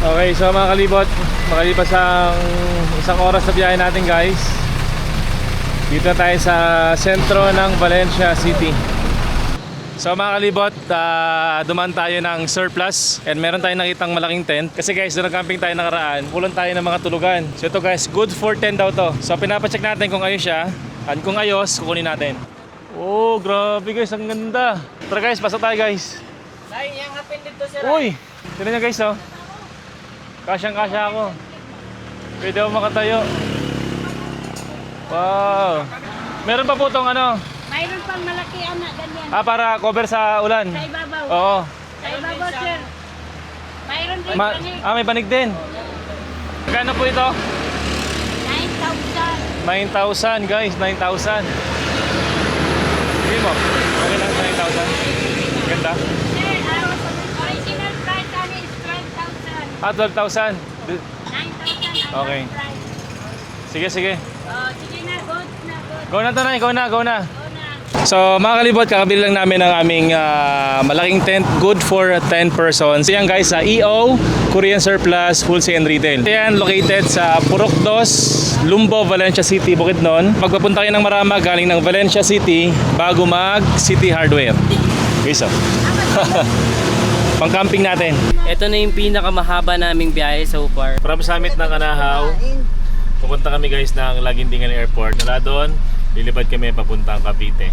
Okay, so mga kalibot, makalipas ang isang oras na biyahe natin guys. Dito na tayo sa sentro ng Valencia City. So mga kalibot, ah, dumaan tayo ng surplus and meron tayong nakitang malaking tent. Kasi guys, doon camping tayo nakaraan, kulang tayo ng mga tulugan. So ito guys, good for 10 daw to. So pinapacheck natin kung ayos siya. At kung ayos, kukunin natin. Oh, grabe guys, ang ganda. Tara guys, pasok tayo guys. Ay, yung hapin dito sir. Uy! Tignan nyo guys oh. Kasyang kasya ako. Pwede ako makatayo. Wow! Meron pa po tong ano, Mayroon pang malaki anak, ganyan. ah, para cover sa ulan. Sa ibabaw. Oo. Sa ibabaw, sir. Mayroon din Ma- panig. ah, may panig din. Magkano po ito? 9,000. 9,000 guys, 9,000. Sige mo, okay lang 9,000. Ganda. Sir, ang original price ano is 12,000. Ah, 12,000. 9,000 ang Okay. Sige, sige. Oh, sige na, good na, good. Go na to na, go na, go na. Go na. So mga kalibot, kakabili lang namin ng aming ah, malaking tent, good for 10 persons. Yan guys, sa EO, Korean Surplus, Wholesale and Retail. Yan located sa Purok 2, Lumbo, Valencia City, Bukidnon. Pagpapunta kayo ng Marama, galing ng Valencia City, bago mag City Hardware. Guys, oh. Pang-camping natin. Ito na yung pinakamahaba naming biyahe so far. From summit ng Anahaw, pupunta kami guys ng Lagindingan Airport. Mula doon, lilipad kami papuntang Cavite.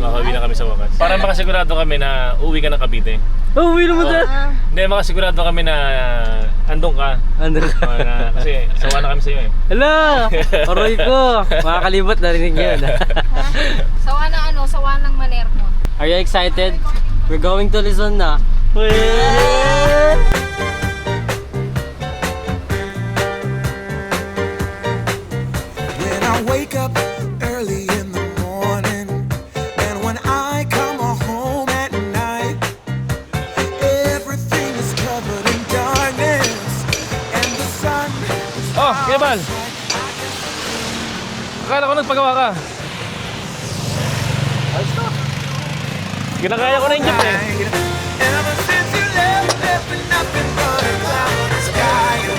Makauwi na kami sa wakas. Para makasigurado kami na uwi ka ng Cavite. Oh, uwi naman Oo. Hindi, makasigurado kami na andong ka. Oo, na- kasi sawa na kami sa iyo eh. Hello! Aroy ko! Makakalibot narinig yun. Sawa na ano, sawa ng maner mo. Are you excited? We're going to Luzon na. When I wake up early in the morning, and when I come home at night, everything is covered in darkness, and the sun is Oh. Kebal! Akala ko nagpagawa ka. Kinakaya ko na yung jeep eh. Ever since you left, there's been nothing but a cloud in the sky, and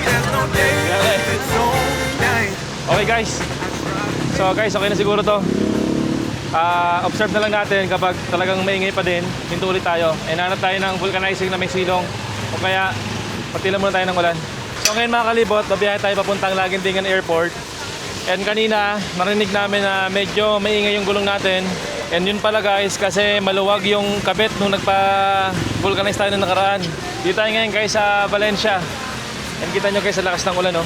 there's no day, it's only night. Okay guys. So guys, okay na siguro to. Ah, observe na lang natin kapag talagang maingay pa din, hinto ulit tayo. And hanap tayo ng vulcanizing na may silong. O kaya, patilan muna tayo ng ulan. So ngayon mga kalibot, babiyahe tayo papuntang Lagindingan Airport. And kanina, narinig namin na medyo maingay yung gulong natin. And yun pala guys, kasi maluwag yung kabit nung nagpa-vulcanize tayo nung nakaraan. Dito tayo ngayon guys sa Valencia. And kita nyo guys sa lakas ng ulan, no?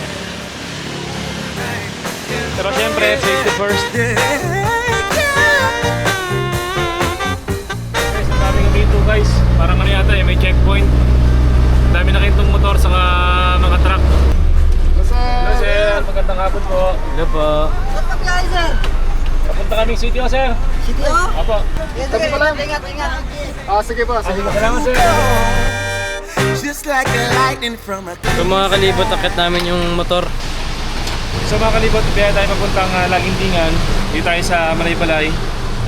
Pero syempre, safety first. Guys, ang daming dito guys. Parang ano yata eh, may checkpoint. Ang dami na kayong motor sa mga truck. Hello sir, magandang hapon po. Hello po. Papunta kaming city o sir. City o? Apo. Sige pa lang. Ingat, ingat. Ah, sige po, sige po. Salamat sir. Just like a lightning from a So mga kalibot, akit namin yung motor. So mga kalibot, biyahe tayo papuntang uh, Lagindingan. Dito tayo sa Malaybalay.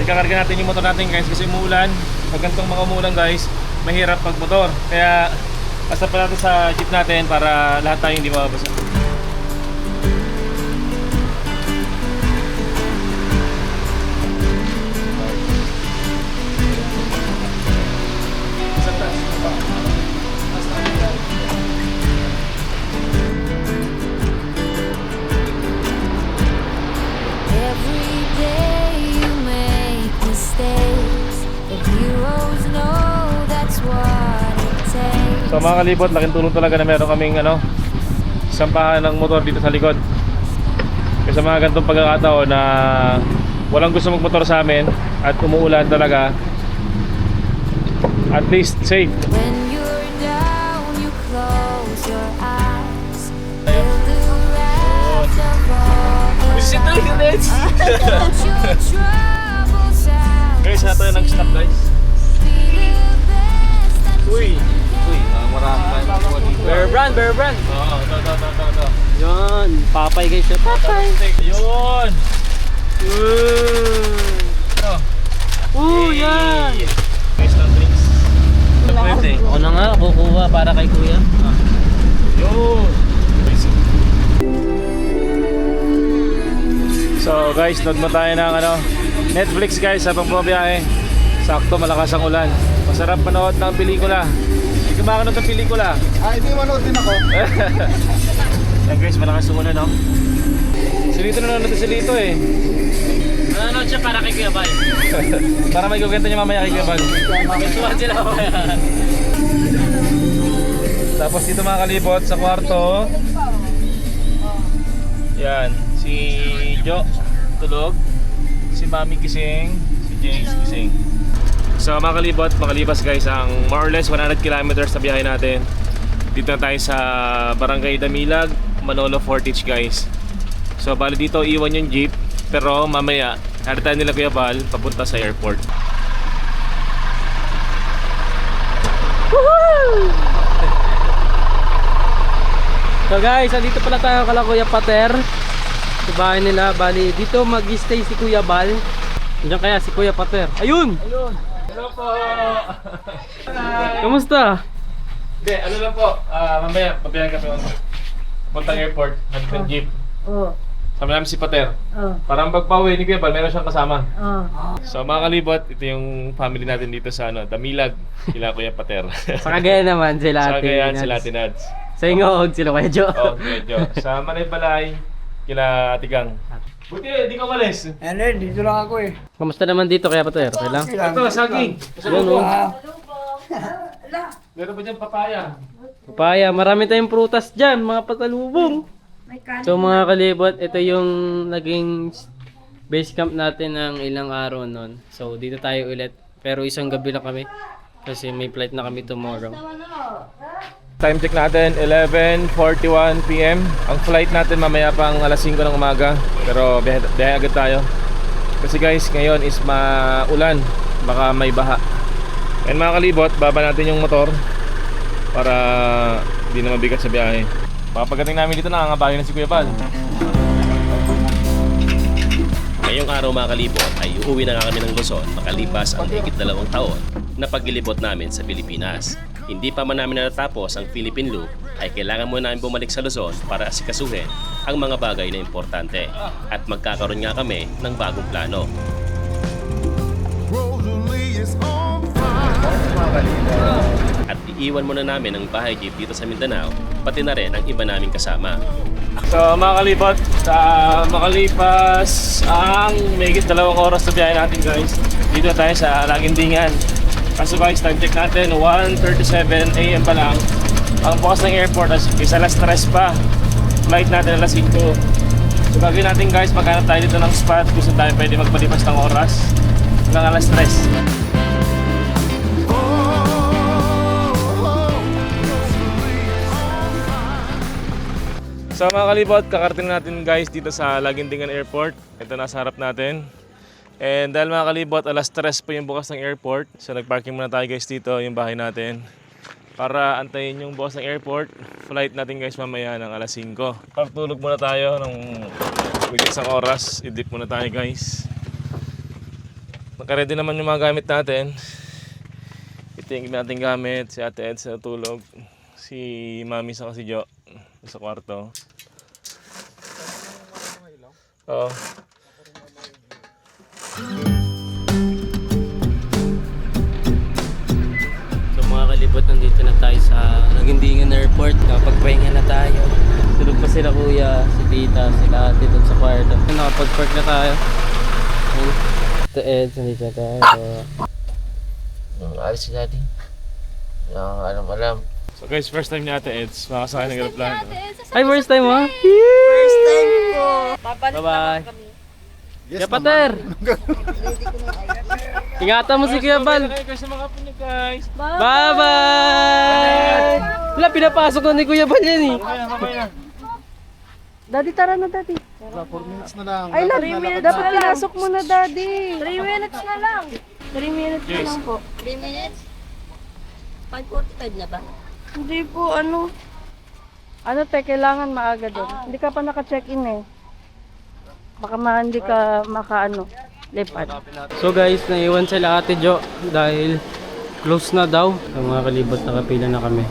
Ikakarga natin yung motor natin guys kasi umuulan. Pag ganitong mga umuulan guys, mahirap pag motor. Kaya basta pa natin sa jeep natin para lahat tayo hindi mababasa. Mga kalibot, laking tulong talaga na meron kaming ano, sampahan ng motor dito sa likod. Kasi sa mga ganitong pagkakataon na walang gusto magmotor sa amin at umuulan talaga, at least safe. Guys, nato ng stop guys. Uy! Marami tayong kuha dito. Bear brand, bear brand. Oo, ito, ito, ito, ito, ito. Yun, papay guys. Yun. Papay. Yun. Ito. Ano? Oo, yan. Guys, no drinks. Pwede. Ako na nga, kukuha para kay kuya. Ah. Yun. So guys, nod mo tayo ng ano, Netflix guys habang bumabiyahe. Sakto malakas ang ulan. Masarap manood ng pelikula. Hindi ka makanood ng pelikula. Ah, hindi manood din ako. Yan guys, malakas ang ulan no. Si Lito nanonood si Lito eh. Nanonood siya para kay Kuya Bal. Para may gugento niya mamaya kay Kabal. Kwentuhan sila mamaya. Tapos dito mga kalibot sa kwarto. Yan, si Jo tulog, si Mami gising, si James gising. So mga kalibot, makalibas guys ang more or less 100 kilometers na biyahe natin. Dito na tayo sa Barangay Damilag, Manolo Fortich guys. So bali dito iwan yung jeep, pero mamaya haritan nila Kuya Bal papunta sa airport. So guys, andito pala tayo kala Kuya Pater. Sa bahay nila, bali dito mag-stay si Kuya Bal. Diyan kaya si Kuya Pater. Ayun! Hello po! Kamusta? Hindi, ano lang po, ah mamaya, pabiyahe kami on puntang airport, nandito yung jeep. Oo. Sabi namin si Pater. Oo. Parang pagpauwi ni Kuya Bal, meron siyang kasama. Oo. So mga kalibot, ito yung family natin dito sa ano, Damilag, kila Kuya Pater. Sa Cagayan naman sila sa ate. Cagayan, Nats. sila Ate Nads. Sa Ingog sila Kuya Jo. Oh, medyo. Sa Manay Balay, kila Tigang. Buti, di ka malis. Ano, dito lang ako eh. Kamusta naman dito Kuya Pater? Okay lang? Ito, saging. Yun oh. Meron pa dyan papaya. Papaya, marami tayong prutas dyan, mga patalubong. May kanin. So mga kalibot, ito yung naging base camp natin ng ilang araw nun. So dito tayo ulit. Pero isang gabi lang kami. Kasi may flight na kami tomorrow. Time check natin, 11.41 p.m. Ang flight natin mamaya pang alas 5 ng umaga. Pero biyahe agad tayo. Kasi guys, ngayon is maulan. Baka may baha. And mga kalibot, baba natin yung motor para hindi na mabigat sa biyahe. Baka pagdating namin dito, nangangabayo na si Kuya Bal. Ngayong araw mga kalibot ay uuwi na nga kami ng Luzon makalipas ang higit dalawang taon na paglilibot namin sa Pilipinas. Hindi pa man namin natatapos ang Philippine Loop ay kailangan muna namin bumalik sa Luzon para asikasuhin ang mga bagay na importante at magkakaroon nga kami ng bagong plano. At iiwan muna namin ang bahay jeep dito sa Mindanao pati na rin ang iba naming kasama. So mga kalibot, sa makalipas ang mahigit dalawang oras na biyahe natin guys. Dito tayo sa Lagindingan. Kaso guys, time check natin, 1.37 a.m. pa lang. Ang bukas ng airport is is alas 3 pa. Flight natin alas 5. So gagawin natin guys, maghanap tayo dito ng spot kung saan tayo pwede magpalipas ng oras. Hanggang alas 3. So mga kalibot, kakarating natin guys dito sa Lagindingan Airport. Ito nasa harap natin. And dahil mga kalibot, alas 3 po yung bukas ng airport. So nagparking muna tayo guys dito, yung bahay natin. Para antayin yung bukas ng airport. Flight natin guys mamaya ng alas 5. Pagtulog muna tayo ng within isang oras. Idip muna tayo guys. Nakaready naman yung mga gamit natin. Ito yung nating gamit. Si Ate Ed sa tulog. Si Mami sa si Jo sa kwarto. Oo. So mga kalibot, nandito na tayo sa Nagindingan Airport. Nakapagpahinga na tayo. Tulog pa sila kuya, si tita, sila ate doon sa kwarto. Nakapag-park na tayo. Ito Ed, nandito na tayo. Alis si daddy. Yung alam alam. So guys, first time ni Ate Eds, makasakay ng aeroplano. Ay, first time mo? First time ko. Babalik Bye-bye. naman kami. Kuya Pater! Ingatan mo si Kuya Bal. Guys. Bye-bye! Wala, pinapasok na ni Kuya Bal yan eh. Mamaya, mamaya. Daddy, tara na, Daddy. Wala, 4 minutes na lang. Ay, 3 minutes Dapat pinasok mo na, Daddy. 3 minutes na lang. 3 minutes na Yes. lang po. 3 minutes? 5.45 na ba? Hindi po, ano. Ano, te, kailangan maaga doon. Hindi ka pa naka-check-in eh. Baka ma, hindi ka maka, ano, lipat. So guys, naiwan sila ate Jo dahil close na daw. Ang mga kalibot nakapila na kami.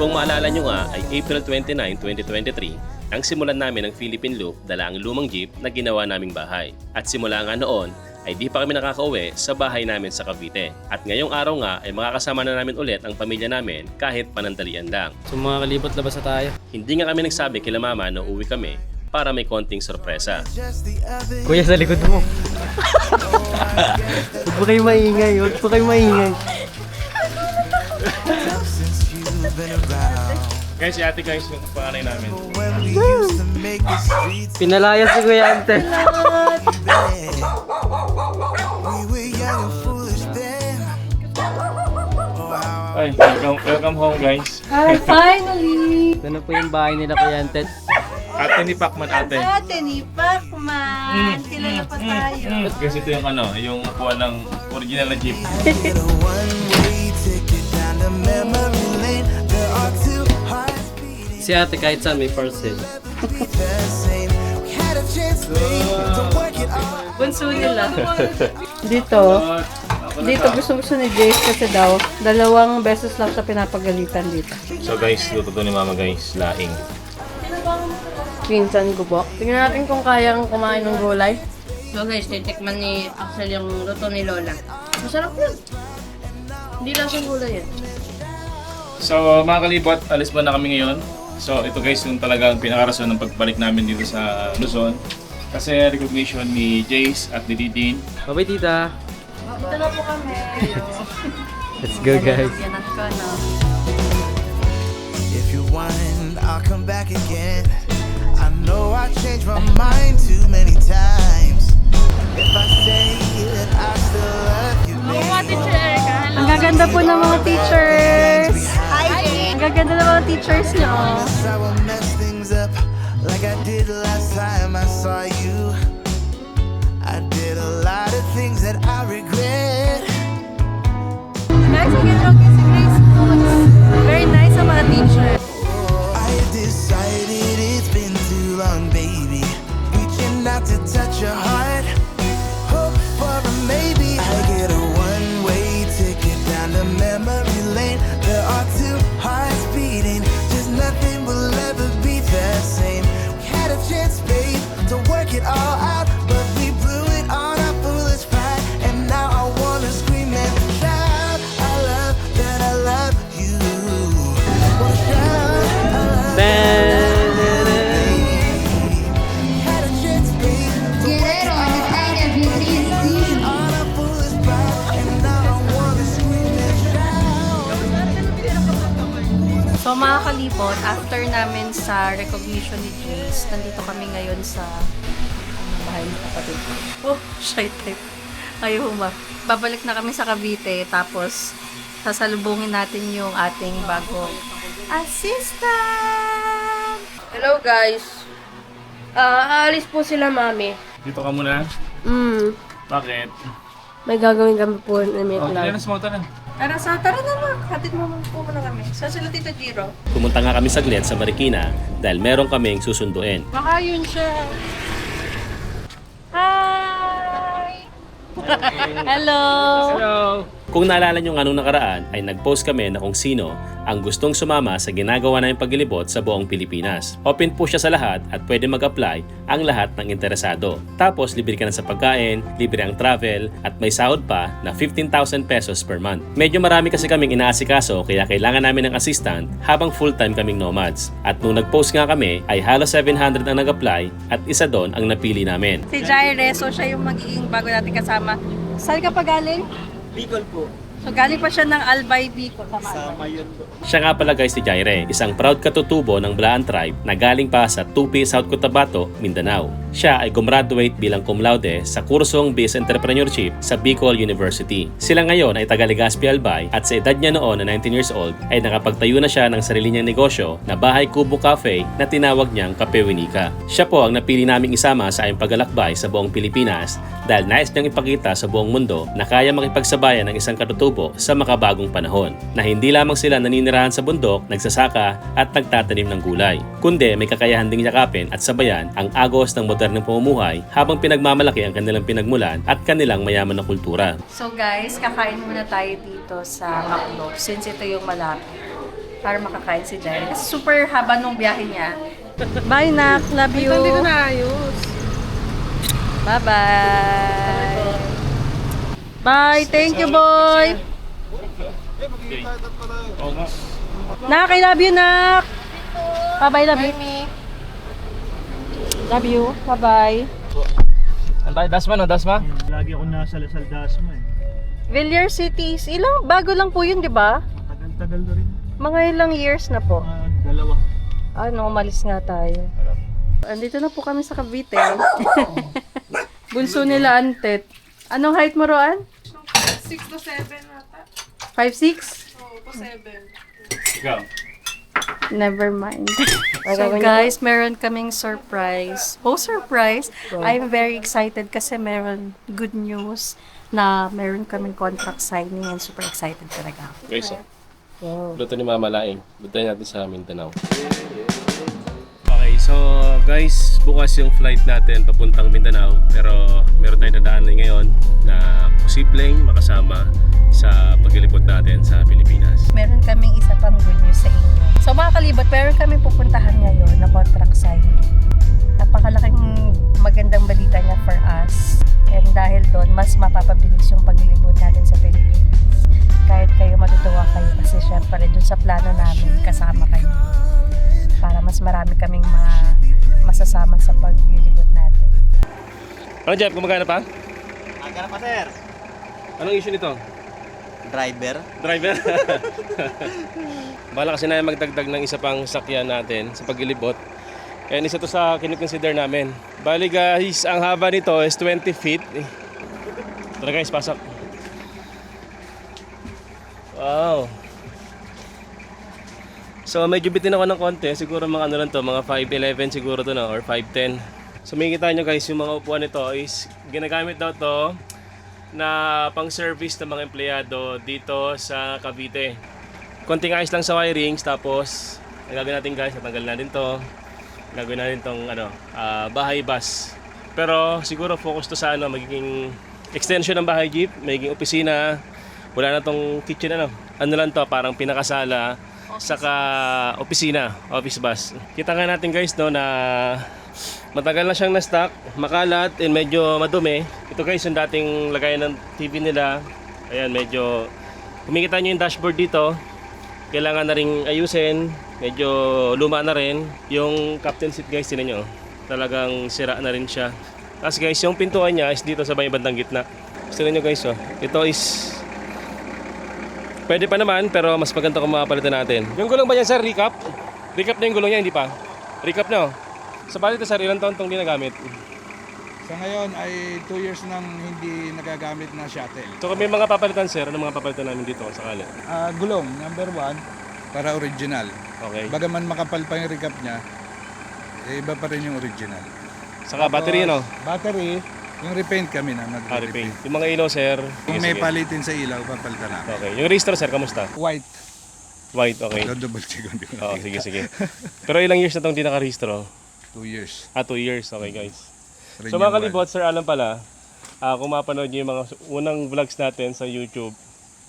Kung maalala nyo nga ay April 29, 2023 Ang simulan namin ng Philippine Loop dala ang lumang jeep na ginawa naming bahay. At simula nga noon ay di pa kami nakakauwi sa bahay namin sa Cavite. At ngayong araw nga ay makakasama na namin ulit ang pamilya namin kahit panandalian lang. So mga kalibot, labas na tayo. Hindi nga kami nagsabi kila mama na uwi kami para may konting sorpresa. Kuya, sa likod mo. Huwag po kayo maingay, huwag po kayo maingay. Guys, si ate guys, yung panganay namin. Pinalayas si Kuya Ante. Ay, welcome, welcome home guys. Hi, finally! Ito na po yung bahay nila Kuya Ante. Ate ni Pacman ate. Ate ni Pacman! Kilala pa tayo. Guys, ito yung ano, yung upuan ng original na jeep. Si ate kahit saan may parcel. Bunso nila. Dito, dito gusto gusto ni Jace kasi daw, dalawang beses lang siya pinapagalitan dito. So guys, luto to ni mama guys, laing. Pinsan ko po. Tingnan natin kung kayang kumain ng gulay. So guys, titikman ni Axel yung luto ni Lola. Masarap yun. Hindi lang siyang gulay yan. So mga kalibot, alis ba na kami ngayon? So ito guys yung talagang pinakarason ng pagbalik namin dito sa Luzon. Kasi recognition ni Jace at ni Didin. Bye tita. Dito na po kami. Let's go guys. If you want, I'll come back again. Know I changed my mind too many times. If I say that I still love you, babe, Ang gaganda po ng mga teachers. Hi! Ang gaganda ng mga teachers niyo. I will mess things up like I did last time I saw you. I did a lot of things that I regret. Next, ang ganda ng si Grace Very nice ang mga teachers. Out touch your heart. Hope for a maybe. I get a one way ticket down to memory lane. There are two hearts beating. Just nothing will ever be the same. We had a chance, babe, to work it all kalibot, after namin sa recognition ni Jace, nandito kami ngayon sa ano, bahay ng kapatid ko. Oh, shy type. Ayaw ma. Babalik na kami sa Cavite, tapos sasalubungin natin yung ating bagong assistant! Hello guys. Ah, aalis po sila mami. Dito ka muna. Mm, Bakit? may gagawin kami po na may Oh, lang. kailan sa na? Tara, sa, tara na ma. Hatid mo po muna kami. Saan sila Tita Jiro? Pumunta nga kami saglit sa Marikina dahil meron kaming susunduin. Baka yun siya. Hi! Hello! Hello! Kung naalala nyo nga nung nakaraan ay nag-post kami na kung sino ang gustong sumama sa ginagawa namin paglilibot sa buong Pilipinas. Open po siya sa lahat at pwede mag-apply ang lahat ng interesado. Tapos libre ka na sa pagkain, libre ang travel at may sahod pa na 15,000 pesos per month. Medyo marami kasi kaming inaasikaso kaya kailangan namin ng assistant habang full-time kaming nomads. At nung nag-post nga kami ay halos 700 ang nag-apply at isa doon ang napili namin. Si Jaire, so siya yung magiging bago natin kasama. Saan ka pa? Bicol po. So galing pa siya ng Albay Bicol. Tama. Sama yun po. Siya nga pala guys si Jaire, isang proud katutubo ng Blaan tribe na galing pa sa Tupi, South Cotabato, Mindanao. Siya ay gumraduate bilang cum laude sa kursong Business Entrepreneurship sa Bicol University. Sila ngayon ay taga Legazpi Albay at sa edad niya noon na 19 years old ay nakapagtayo na siya ng sarili niyang negosyo na Bahay Kubo Cafe na tinawag niyang Kape Winika. Siya po ang napili naming isama sa aming paglalakbay sa buong Pilipinas dahil nais niyang ipakita sa buong mundo na kaya makipagsabayan ng isang katutubo sa makabagong panahon na hindi lamang sila naninirahan sa bundok, nagsasaka at nagtatanim ng gulay, kundi may kakayahan ding yakapin at sabayan ang agos ng modernong pamumuhay habang pinagmamalaki ang kanilang pinagmulan at kanilang mayaman na kultura. So guys, kakain muna tayo dito sa Macdo since ito yung malapit para makakain si. Kasi super haba nung biyahe niya. Bye, Nak. Love you. Hindi ko naayos. Bye-bye. Bye. Thank you, boy. Nak, I love you, Nak. Bye-bye, love you. Love you. Bye-bye. Antay, Dasma no, Dasma? Lagi ako nasa Lasal Dasma eh. Villar Cities. Ilang, bago lang po yun, di ba? Tagal-tagal na rin. Mga ilang years na po. Mga dalawa. Ano, umalis nga tayo. Andito na po kami sa Cavite. Bunso nila Antet. Anong height mo, Roan? 6 to 7 ata. 5'6"? Oo, to 7. Ikaw. Never mind. so guys, meron kaming surprise. Oh, surprise! I'm very excited kasi meron good news na meron kaming contract signing and super excited talaga ako. Guys, oh. Luto ni Mama Laing. Luto natin sa Mindanao. Okay, so guys, bukas yung flight natin papuntang Mindanao. Pero meron tayong dadaanan ngayon na posibleng makasama sa paglilipot natin sa Pilipinas. Meron kaming isa pang good news sa inyo. So mga kalibot, meron kami pupuntahan ngayon na contract signing. Napakalaking magandang balita niya for us. And dahil doon, mas mapapabilis yung paglilibot natin sa Pilipinas. Kahit kayo matutuwa kayo kasi syempre doon sa plano namin, kasama kayo. Para mas marami kaming ma masasama sa paglilibot natin. Ano Jeff, gumagana pa? Agara pa sir. Anong issue nito? Driver. Driver? Bala kasi na magdagdag ng isa pang sakyan natin sa paglilibot. And isa to sa kinikonsider namin. Bali guys, ang haba nito is 20 feet. Eh. Tara guys, pasok. Wow. So medyo bitin ako ng konti. Siguro mga ano lang to, mga 5'11 siguro to na or 5'10. So makikita nyo guys, yung mga upuan nito is ginagamit daw to na pang-service ng mga empleyado dito sa Cavite. Konting ayos lang sa wirings tapos ang gagawin natin guys, natanggal natin to. Gagawin natin tong ano, ah, bahay bus. Pero siguro focus to sa ano, magiging extension ng bahay jeep, magiging opisina. Wala na tong kitchen ano. Ano lang to, parang pinakasala saka opisina, office bus. Kita nga natin guys no na matagal na siyang na-stock, makalat and medyo madumi. Ito guys yung dating lagayan ng TV nila. Ayan, medyo kumikita nyo yung dashboard dito. Kailangan na ring ayusin. Medyo luma na rin. Yung captain seat guys, tinan nyo. Talagang sira na rin siya. Tapos guys, yung pintuan niya is dito sa may bandang gitna. Gusto nyo guys, oh. Ito is Pwede pa naman, pero mas maganda kung makapalitan natin. Yung gulong ba yan, sir? Recap? Recap na yung gulong niya, hindi pa? Recap na, oh. Sa bali ito, sir, ilang taon itong ginagamit? Sa ngayon ay 2 years nang hindi nagagamit na shuttle. So kung may mga papalitan, sir, ano mga papalitan namin dito kung sakali? Ah, gulong, number 1, para original. Okay. Bagaman makapal pa yung recap niya, eh, iba pa rin yung original. Saka battery, ano? Battery, yung repaint kami na Ah, repaint. Yung mga ilaw, sir. Kung Sige, may sige. palitin sa ilaw, papalitan namin. Okay. Yung registro, sir, kamusta? White, White, okay. double check hindi ko Oo, nakita. sige, sige. Pero ilang years na itong di nakarehistro? 2 years. Ah, 2 years. Okay, guys. So Renewal. mga kalibot, Sir Alan pala, ah, kung mapanood niyo yung mga unang vlogs natin sa YouTube,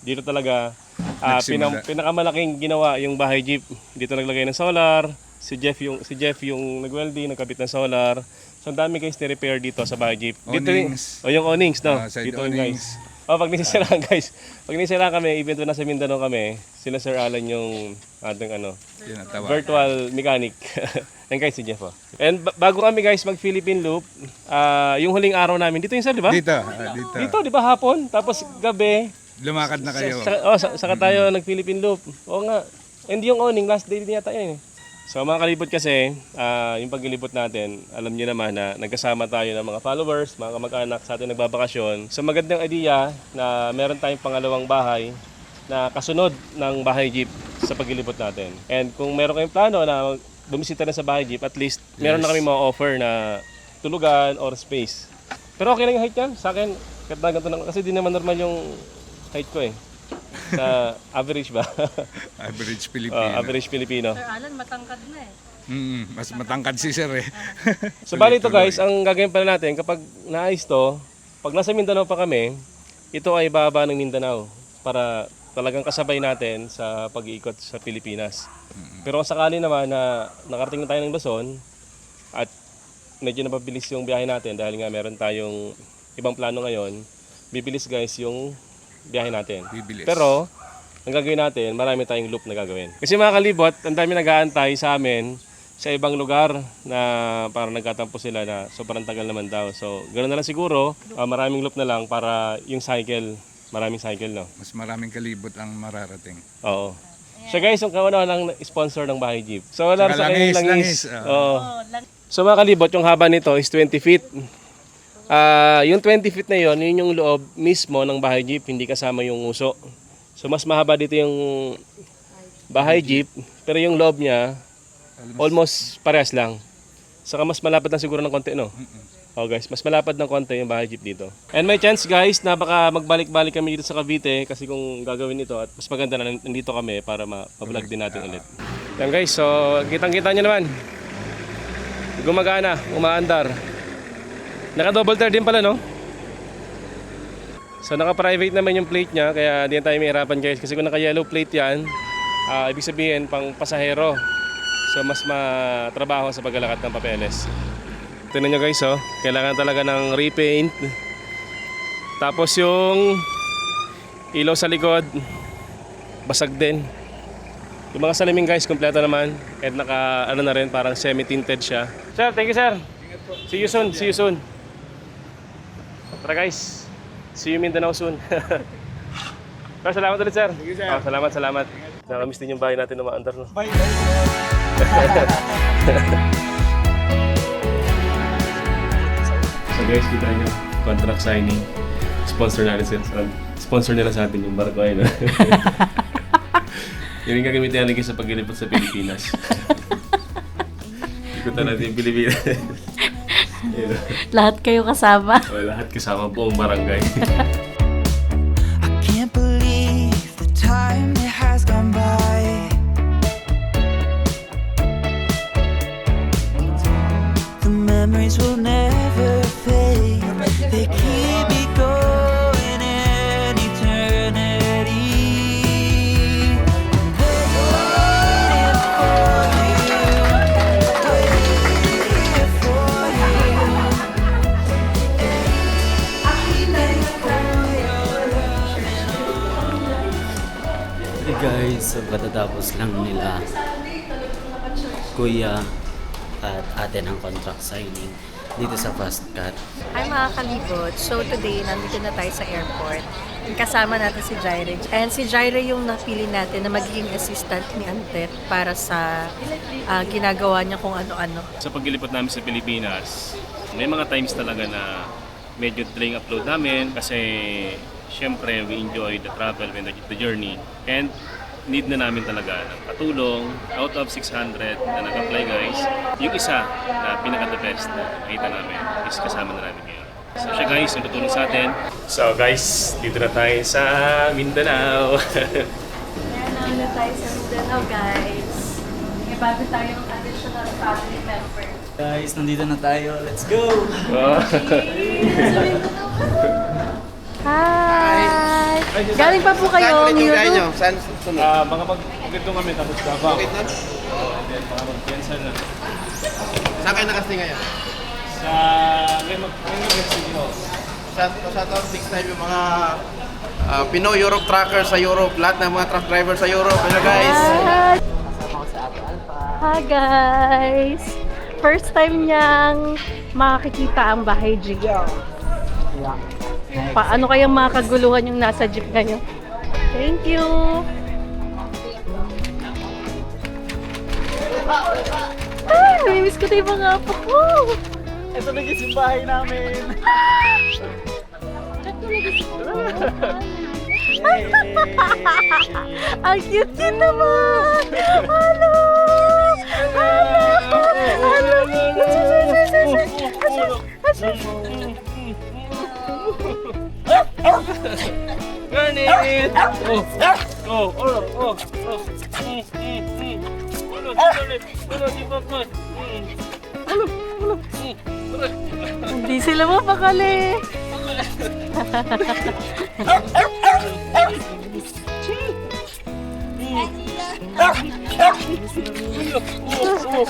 dito talaga ah, Nagsimula. pinam- pinakamalaking ginawa yung bahay jeep. Dito naglagay ng solar. Si Jeff yung si Jeff yung nagwelding, nagkabit ng solar. So ang dami guys ni-repair dito sa bahay jeep. Dito Awnings. O yung awnings, no? Side dito awnings. guys. Oh, pag nisisiraan guys, pag nisisiraan kami, even doon nasa Mindanao kami, sila Sir Alan yung ating ano, Tinatawag. virtual mechanic. Yan guys, si Jeff. Oh. And ba- bago kami guys mag Philippine Loop, ah, yung huling araw namin, dito yung sir, di ba? Dito, ah, dito. Dito, di ba hapon? Tapos gabi, Lumakad na kayo. sa, oh, sa, saka tayo nag Philippine Loop. Oo nga. And yung owning, last day din yata yun eh. So mga kalibot kasi, ah, yung paglilibot natin, alam niyo naman na nagkasama tayo ng mga followers, mga kamag-anak sa ating nagbabakasyon. So magandang idea na meron tayong pangalawang bahay na kasunod ng bahay jeep sa paglilibot natin. And kung meron kayong plano na bumisita na sa bahay jeep, at least meron na kami mga offer na tulugan or space. Pero okay lang yung height yan. Sa akin, kahit na ganito lang. Kasi di naman normal yung height ko eh. Sa average ba? Average Oh, Filipino. average Filipino. Sir Alan, matangkad na eh. Mm, mas matangkad si sir eh. So bali ito guys, ang gagawin pala natin kapag naayos to, pag nasa Mindanao pa kami, ito ay baba ng Mindanao para talagang kasabay natin sa pag-iikot sa Pilipinas. Pero kung sakali naman na nakarating na tayo ng Luzon at medyo napabilis yung biyahe natin dahil nga meron tayong ibang plano ngayon, bibilis guys yung biyahe natin. Bibilis. Pero, ang gagawin natin, marami tayong loop na gagawin. Kasi mga kalibot, ang dami nag-aantay sa amin sa ibang lugar na parang nagkatampo sila na sobrang tagal naman daw. So, ganoon na lang siguro, ah, maraming loop na lang para yung cycle, maraming cycle, no? Mas maraming kalibot ang mararating. Oo. Siya guys, yung kauna ng sponsor ng Bahay Jeep. So wala Saka sa langis, kanya langis, langis. ah. Oo. So mga kalibot, yung haba nito is 20 feet. Ah, yung 20 feet na yon, yun yung loob mismo ng Bahay Jeep, hindi kasama yung uso. So mas mahaba dito yung Bahay Jeep, pero yung loob niya almost parehas lang. Saka mas malapad lang siguro ng konti, no? Oh guys, mas malapad ng konti yung bahay jeep dito. And may chance guys na baka magbalik-balik kami dito sa Cavite kasi kung gagawin ito at mas maganda na nandito kami para ma-vlog din natin ulit. Yan guys, so kitang-kita nyo naman. Gumagana, umaandar. Naka-double tire din pala no? So naka-private naman yung plate niya kaya di tayo mahirapan guys kasi kung naka-yellow plate yan, ah, ibig sabihin pang pasahero. So mas matrabaho sa paglalakad ng papeles. Tingnan nyo guys oh, kailangan talaga ng repaint. Tapos yung ilaw sa likod, basag din. Yung mga salamin guys, kompleto naman. At naka, ano na rin, parang semi-tinted siya. Sir, thank you sir. See you soon, see you soon. Tara guys, see you Mindanao soon. Sir, salamat ulit sir. Sige, sir. Oh, salamat, salamat. Nakamiss din yung bahay natin na maandar. No? Bye. guys, kita nyo, contract signing. Sponsor natin sa sponsor nila sa atin yung barko ay no? Yun yung gagamitin natin sa paglilipot sa Pilipinas. Ikutan natin yung Pilipinas. Lahat kayo kasama. O, lahat kasama buong barangay. Katatapos lang nila kuya at ate ng contract signing dito sa Fast Cut. Hi mga kalibot. So today, nandito na tayo sa airport. Kasama natin si Jaire. And si Jaire yung napili natin na magiging assistant ni Antet para sa ah, ginagawa niya kung ano-ano. sa paglilipot namin sa Pilipinas, may mga times talaga na medyo delay ang upload namin kasi syempre we enjoy the travel and the, the journey and need na namin talaga ng katulong out of 600 na nag-apply guys yung isa na pinaka the best na nakita namin is kasama na namin ngayon so siya guys yung tutulong sa atin so guys dito na tayo sa Mindanao Ayan na tayo sa Mindanao, guys. May bago tayong additional family member. Guys, nandito na tayo. Let's go! Hi! Galing pa po kayo ng YouTube? Ah, baka mag magandito kami tapos Davao. Bakit na? Oo, and then baka mag-cancel na. Saan kayo nakasting ngayon? Sa ngayon mag ngayon mag Shout, out big time yung mga ah, Pinoy Europe truckers sa Europe, lahat ng mga truck driver sa Europe. Hello guys! Hi! Hi guys! First time niyang makakikita ang bahay Gio. Paano kayang mga kaguluhan yung nasa jeep ngayon? Thank you! Ay, namimiss ko na yung mga apo ko! Ito na yung bahay namin! Ang cute-cute naman! Hello! Hello! Hello! Ganit! Oh! Oh! Oh! Oh! Oh! Mm, mm, mm. Ulo, ulit, ulo, di ba? Mm. Ulo, ulo. Hindi sila mapakali.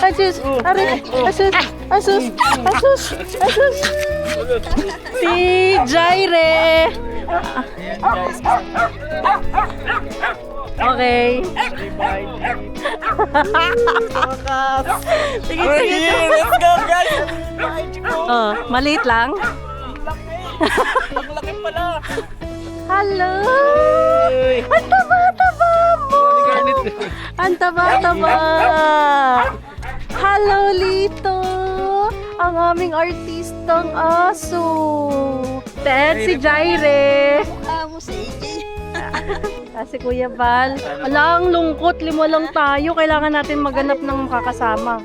Asus! Asus! Asus! Asus! Asus! Si Jaire! Okay. sige, sige. Let's go, guys! Oh, maliit lang. Ang laki pala. Hello! Ang taba-taba mo! Ang taba-taba! Hello, Lito! Ang aming artistang aso! Ted, si Jaire! Ah, si Kuya Val. Wala ang lungkot, lima lang tayo. Kailangan natin maganap ng makakasama.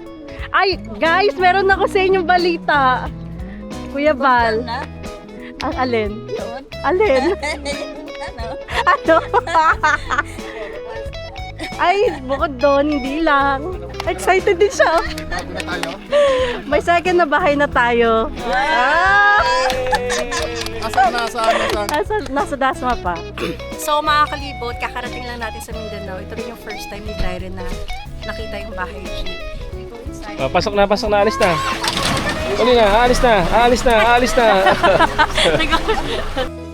Ay, guys, meron ako sa inyong balita. Kuya Val. Ang alin? Alin? ano? Ay, bukod doon, hindi lang. Excited din siya. May second na bahay na tayo. Ah! Asan na, saan, saan? Nasa, nasa Dasma pa. so mga kalibot, kakarating lang natin sa Mindanao. Ito rin yung first time ni Tyre na nakita yung bahay G. Inside. Ah, pasok na, pasok na, alis na. Uli na, aalis na, aalis na, aalis na.